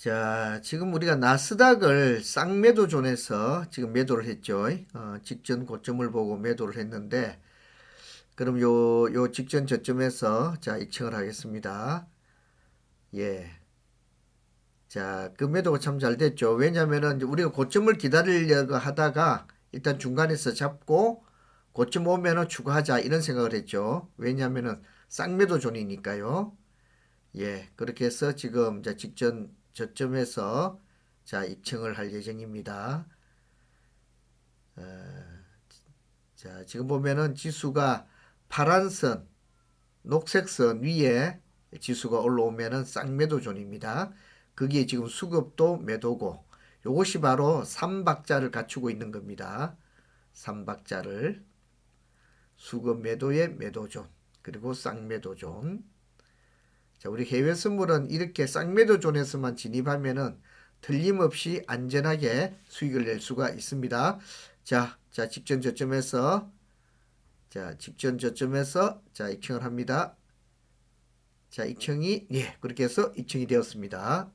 자, 지금 우리가 나스닥을 쌍매도 존에서 지금 매도를 했죠. 어, 직전 고점을 보고 매도를 했는데, 그럼 요, 요 직전 저점에서 자, 입층을 하겠습니다. 예. 자, 그 매도가 참 잘 됐죠. 왜냐면은 우리가 고점을 기다리려고 하다가 일단 중간에서 잡고 고점 오면은 추가하자 이런 생각을 했죠. 왜냐면은 쌍매도 존이니까요. 예, 그렇게 해서 지금 이제 직전 저점에서 자 입층을 할 예정입니다. 어, 자 지금 보면은 지수가 파란 선, 녹색 선 위에 지수가 올라오면은 쌍매도 존입니다. 거기에 지금 수급도 매도고 요것이 바로 삼박자를 갖추고 있는 겁니다. 삼박자를 수급 매도의 매도존 그리고 쌍매도존 자, 우리 해외 선물은 이렇게 쌍매도 존에서만 진입하면은 틀림없이 안전하게 수익을 낼 수가 있습니다. 자, 자, 직전 저점에서 자, 직전 저점에서 자, 입층을 합니다. 자, 입층이 예, 그렇게 해서 입층이 되었습니다.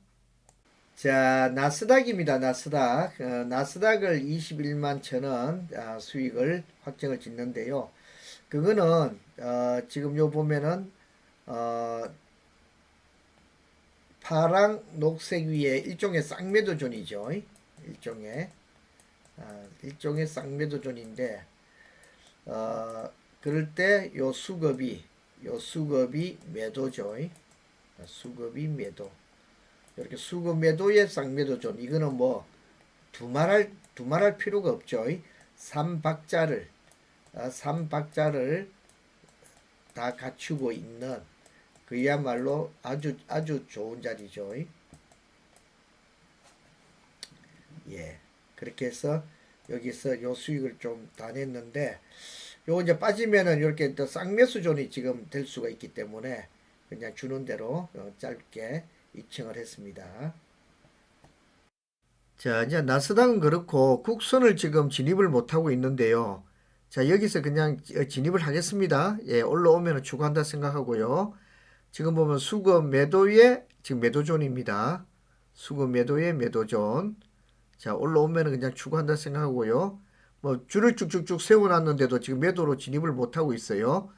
자, 나스닥입니다. 나스닥. 어, 나스닥을 21만 천원 아, 수익을 확정을 짓는데요. 그거는 어, 지금 요 보면은 어, 파랑 녹색 위에 일종의 쌍매도존이죠. 일종의 아, 일종의 쌍매도존인데 어, 그럴 때 요 수급이 요 수급이 매도죠. 아, 수급이 매도. 이렇게 수급 매도의 쌍매도존. 이거는 뭐 두말할 두말할 필요가 없죠. 삼박자를 아, 삼박자를 다 갖추고 있는 그야말로 아주 아주 좋은 자리죠. 예. 그렇게 해서 여기서 요 수익을 좀다 냈는데 요 이제 빠지면은 이렇게 또 쌍매수 존이 지금 될 수가 있기 때문에 그냥 주는 대로 어, 짧게 입층을 했습니다. 자, 이제 나스닥은 그렇고 국선을 지금 진입을 못 하고 있는데요. 자, 여기서 그냥 진입을 하겠습니다. 예, 올라오면 추가한다 생각하고요. 지금 보면 수급 매도의 지금 매도존입니다. 수급 매도의 매도존. 자, 올라오면 그냥 추구한다 생각하고요. 뭐 줄을 쭉쭉쭉 세워놨는데도 지금 매도로 진입을 못하고 있어요.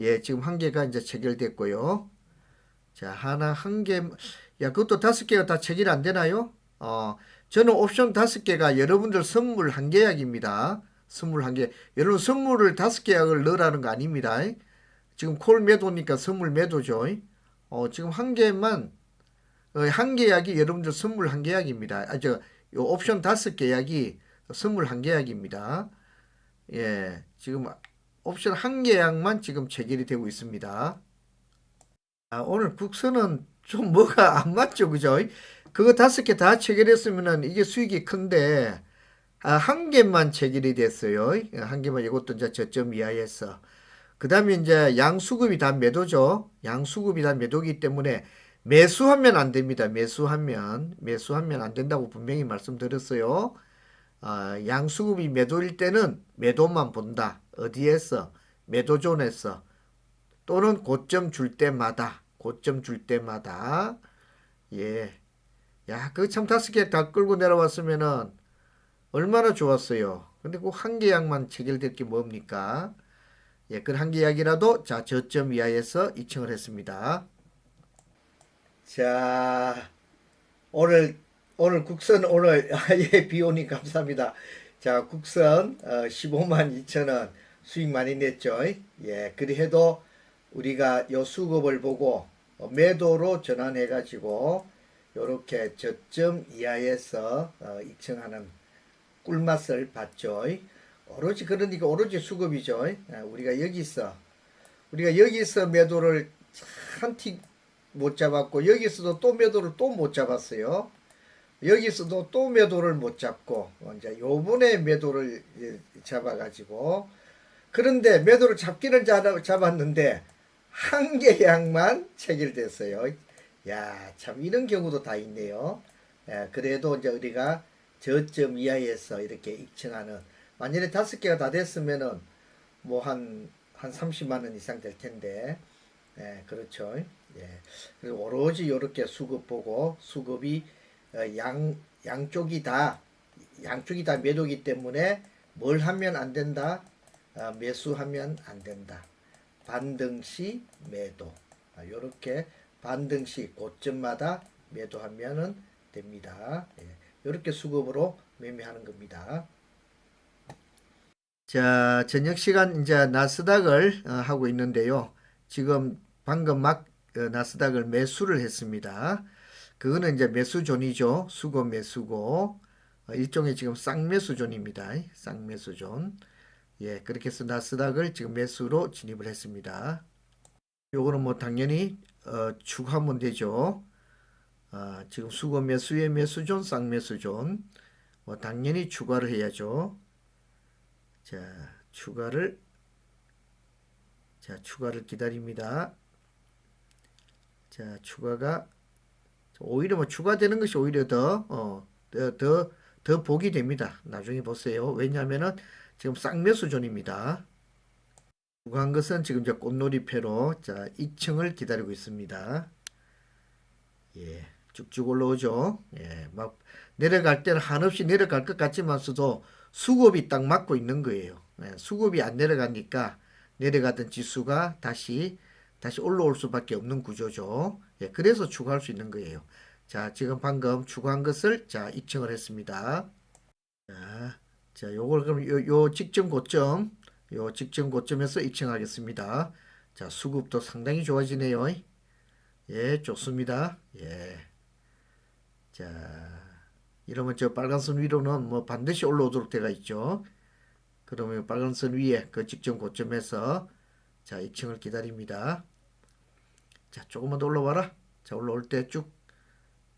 예, 지금 한 개가 이제 체결됐고요. 자, 하나, 한 개, 야, 그것도 다섯 개가 다 체결 안 되나요? 어, 저는 옵션 다섯 개가 여러분들 선물 한 계약입니다. 선물 한 개. 여러분 선물을 다섯 계약을 넣으라는 거 아닙니다. 지금 콜 매도니까 선물 매도죠. 어, 지금 한 개만, 어, 한 계약이 여러분들 선물 한 계약입니다. 아, 저, 요 옵션 다섯 계약이 선물 한 계약입니다. 예, 지금 옵션 한 계약만 지금 체결이 되고 있습니다. 아, 오늘 국선은 좀 뭐가 안 맞죠, 그죠? 그거 다섯 개 다 체결했으면은 이게 수익이 큰데, 아, 한 개만 체결이 됐어요. 한 개만 이것도 이제 저점 이하에서. 그 다음에 이제 양수급이 다 매도죠. 양수급이 다 매도기 때문에 매수하면 안 됩니다. 매수하면 매수하면 안 된다고 분명히 말씀드렸어요. 아, 양수급이 매도일 때는 매도만 본다. 어디에서 매도존에서 또는 고점 줄 때마다 고점 줄 때마다 예. 야, 그 참 다섯 개 다 끌고 내려왔으면은 얼마나 좋았어요. 근데 그한 계약만 체결될 게 뭡니까? 예, 그한 계약이라도 자 저점 이하에서 입층을 했습니다. 자, 오늘 오늘 국선 오늘 예, 비 오니 감사합니다. 자, 국선 어, 15만 2천 원 수익 많이 냈죠. 예, 그래도 우리가 요 수급을 보고 어, 매도로 전환해 가지고 요렇게 저점 이하에서 어, 입층하는 꿀맛을 봤죠. 오로지 그러니까 오로지 수급이죠. 예, 우리가 여기서 우리가 여기서 매도를 한틱 못 잡았고 여기서도 또 매도를 또 못 잡았어요. 여기서도 또 매도를 못 잡고 어, 이제 요번에 매도를 잡아가지고 그런데 매도를 잡기는 잡- 잡았는데 한 계약만 체결됐어요. 야, 참 이런 경우도 다 있네요. 예, 그래도 이제 우리가 저점 이하에서 이렇게 입증하는 만약에 다섯 개가 다 됐으면은 뭐 한 한 30만 원 이상 될 텐데. 예, 그렇죠. 예. 그래서 오로지 이렇게 수급 보고 수급이 어, 양 양쪽이 다 양쪽이 다 매도기 때문에 뭘 하면 안 된다? 아, 매수하면 안 된다. 반등시 매도. 이렇게 반등시 고점마다 매도하면은 됩니다. 이렇게 수급으로 매매하는 겁니다. 자, 저녁 시간 이제 나스닥을 어, 하고 있는데요. 지금 방금 막 어, 나스닥을 매수를 했습니다. 그거는 이제 매수존이죠. 수고 매수고 어, 일종의 지금 쌍매수존입니다. 쌍매수존. 예, 그렇게 해서 나스닥을 지금 매수로 진입을 했습니다. 요거는 뭐 당연히 어, 추가하면 되죠. 아, 지금 수거 매수의 매수존, 쌍매수존. 뭐 당연히 추가를 해야죠. 자, 추가를 자, 추가를 기다립니다. 자, 추가가 오히려 뭐 추가되는 것이 오히려 더 어, 더, 더, 더 복이 됩니다. 나중에 보세요. 왜냐하면은 지금 쌍매수존입니다. 추가한 것은 지금 저 꽃놀이패로 자 2층을 기다리고 있습니다. 예, 쭉쭉 올라오죠. 예, 막 내려갈 때는 한없이 내려갈 것 같지만서도 수급이 딱 맞고 있는 거예요. 예, 수급이 안 내려가니까 내려가던 지수가 다시 다시 올라올 수밖에 없는 구조죠. 예, 그래서 추가할 수 있는 거예요. 자, 지금 방금 추가한 것을 자 2층을 했습니다. 자, 자, 요걸 그럼 요, 요 직전 고점, 요 직전 고점에서 2층 하겠습니다. 자, 수급도 상당히 좋아지네요. 예, 좋습니다. 예. 자, 이러면 저 빨간 선 위로는 뭐 반드시 올라오도록 되어 있죠. 그러면 빨간 선 위에 그 직전 고점에서 자, 2층을 기다립니다. 자, 조금만 더 올라와라. 자, 올라올 때 쭉,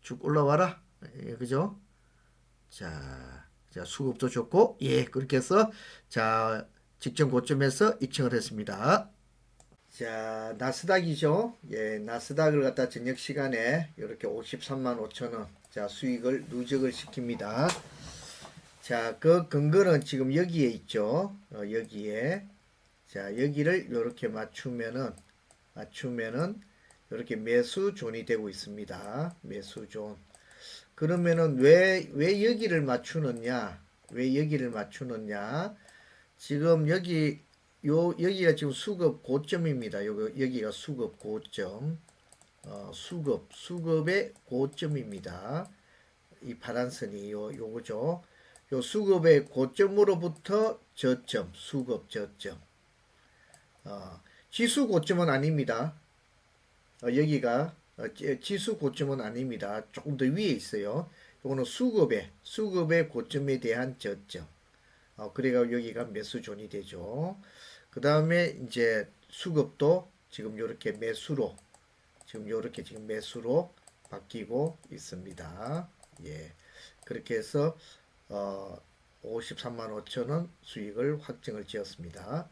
쭉 올라와라. 예, 그죠? 자, 자, 수급도 좋고, 예, 그렇게 해서, 자, 직전 고점에서 2층을 했습니다. 자, 나스닥이죠. 예, 나스닥을 갖다 저녁 시간에 이렇게 53만 5천 원, 자, 수익을 누적을 시킵니다. 자, 그 근거는 지금 여기에 있죠. 어, 여기에. 자, 여기를 이렇게 맞추면은, 맞추면은, 이렇게 매수존이 되고 있습니다. 매수존. 그러면은 왜, 왜 여기를 맞추느냐? 왜 여기를 맞추느냐? 지금 여기, 요, 여기가 지금 수급 고점입니다. 요, 여기가 수급 고점. 어, 수급, 수급의 고점입니다. 이 파란 선이 요, 요거죠. 요 수급의 고점으로부터 저점, 수급 저점. 어, 지수 고점은 아닙니다. 어, 여기가 어, 지- 지수 고점은 아닙니다. 조금 더 위에 있어요. 요거는 수급의 수급의 고점에 대한 저점. 어, 그래가 여기가 매수존이 되죠. 그 다음에 이제 수급도 지금 요렇게 매수로 지금 요렇게 지금 매수로 바뀌고 있습니다. 예. 그렇게 해서 어 53만 5천 원 수익을 확정을 지었습니다.